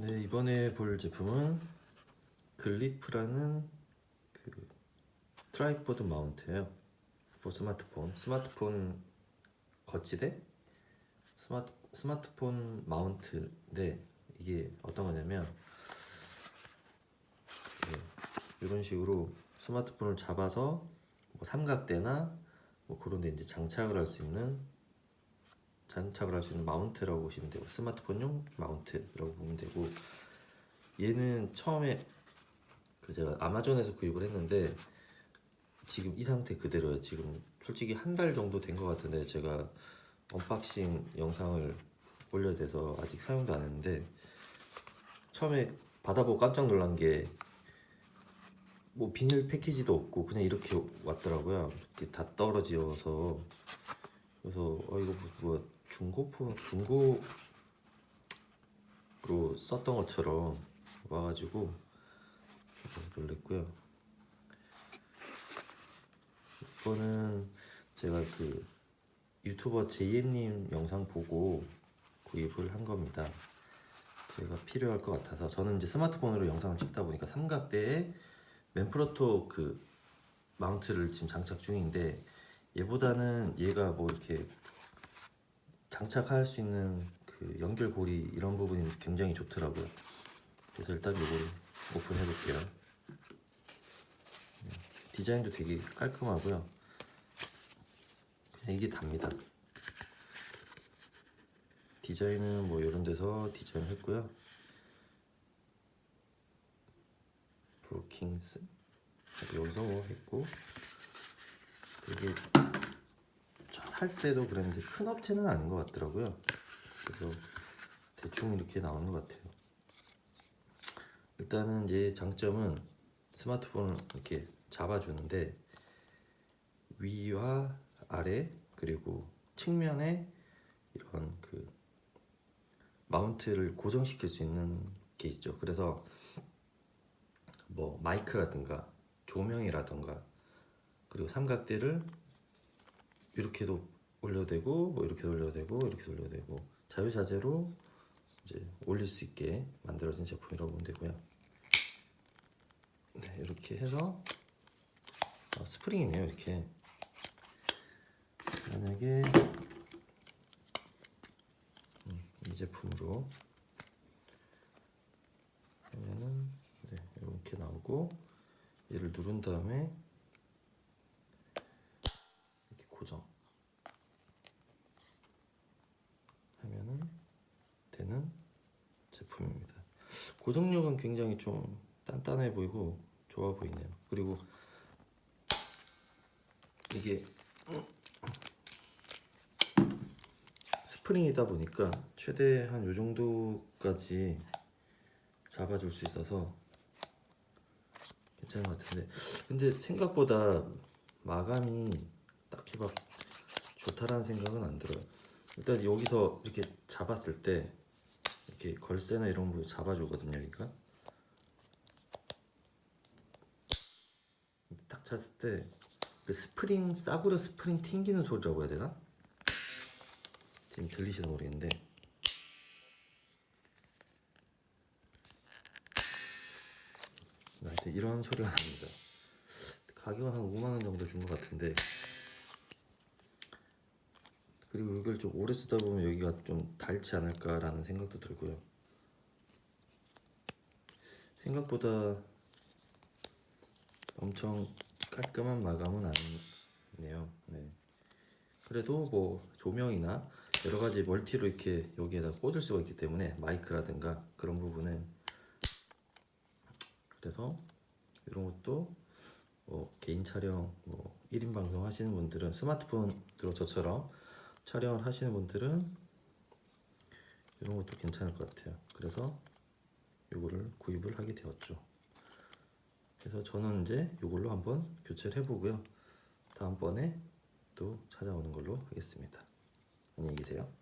네 이번에 볼 제품은 글리프라는 그 트라이포드 마운트예요. 뭐 스마트폰, 스마트폰 거치대, 스마트 스마트폰 마운트인데 이게 어떤 거냐면 네, 이런 식으로 스마트폰을 잡아서 뭐 삼각대나 뭐 그런 데 이제 장착을 할 수 있는 장착을 할 수 있는 마운트라고 보시면 되고 스마트폰용 마운트라고 보면 되고 얘는 처음에 그 제가 아마존에서 구입을 했는데 지금 이 상태 그대로예요. 지금 솔직히 한 달 정도 된 것 같은데 제가 언박싱 영상을 올려야 돼서 아직 사용도 안 했는데 처음에 받아보고 깜짝 놀란 게 뭐 비닐 패키지도 없고 그냥 이렇게 왔더라고요. 이렇게 다 떨어지어서 그래서 어 이거 뭐, 뭐 중고폰 중고로 썼던 것처럼 와가지고 놀랬고요. 이거는 제가 그 유튜버 JM님 영상 보고 구입을 한 겁니다. 제가 필요할 것 같아서 저는 이제 스마트폰으로 영상을 찍다 보니까 삼각대에 맨프로토 그 마운트를 지금 장착 중인데 얘보다는 얘가 뭐 이렇게 장착할 수 있는 그 연결고리 이런 부분이 굉장히 좋더라고요. 그래서 일단 이걸 오픈해 볼게요. 디자인도 되게 깔끔하고요. 그냥 이게 답니다. 디자인은 뭐 이런 데서 디자인 했고요. 브로킹스 여기서 뭐 했고 되게 저살 때도 그랬는데 큰 업체는 아닌 것 같더라고요. 그래서 대충 이렇게 나오는 것 같아요. 일단은 얘 장점은 스마트폰을 이렇게 잡아주는데 위와 아래 그리고 측면에 이런 그 마운트를 고정시킬 수 있는 게 있죠. 그래서 뭐 마이크라든가 조명이라든가 그리고 삼각대를 이렇게도 올려도 되고 뭐 이렇게 올려도 되고 이렇게 올려도 되고 자유자재로 이제 올릴 수 있게 만들어진 제품이라고 보면 되고요. 네, 이렇게 해서 아, 스프링이네요. 이렇게 만약에 음, 이 제품으로 하면은 네, 이렇게 나오고 얘를 누른 다음에 이렇게 고정 하면은 되는 제품입니다. 고정력은 굉장히 좀 단단해 보이고 좋아 보이네요. 그리고 이게 스프링이다 보니까 최대한 요 정도까지 잡아줄 수 있어서 괜찮은 것 같은데 근데 생각보다 마감이 딱히 막 좋다라는 생각은 안 들어요 일단 여기서 이렇게 잡았을 때 이렇게 걸쇠나 이런 거 잡아주거든요 여기가 딱 찼을 때 그 스프링 싸구려 스프링 튕기는 소리라고 해야 되나? 지금 들리시나 모르겠는데 이런 소리가 납니다. 가격은 한 5만 원 정도 준 것 같은데 그리고 이걸 좀 오래 쓰다 보면 여기가 좀 닳지 않을까라는 생각도 들고요. 생각보다 엄청 깔끔한 마감은 아니네요. 네. 그래도 뭐 조명이나 여러 가지 멀티로 이렇게 여기에다 꽂을 수가 있기 때문에 마이크라든가 그런 부분은 그래서 이런 것도 뭐 개인 촬영 뭐 1인 방송 하시는 분들은 스마트폰으로 저처럼 촬영을 하시는 분들은 이런 것도 괜찮을 것 같아요. 그래서 이거를 구입을 하게 되었죠. 그래서 저는 이제 이걸로 한번 교체를 해보고요. 다음번에 또 찾아오는 걸로 하겠습니다. 안녕히 계세요.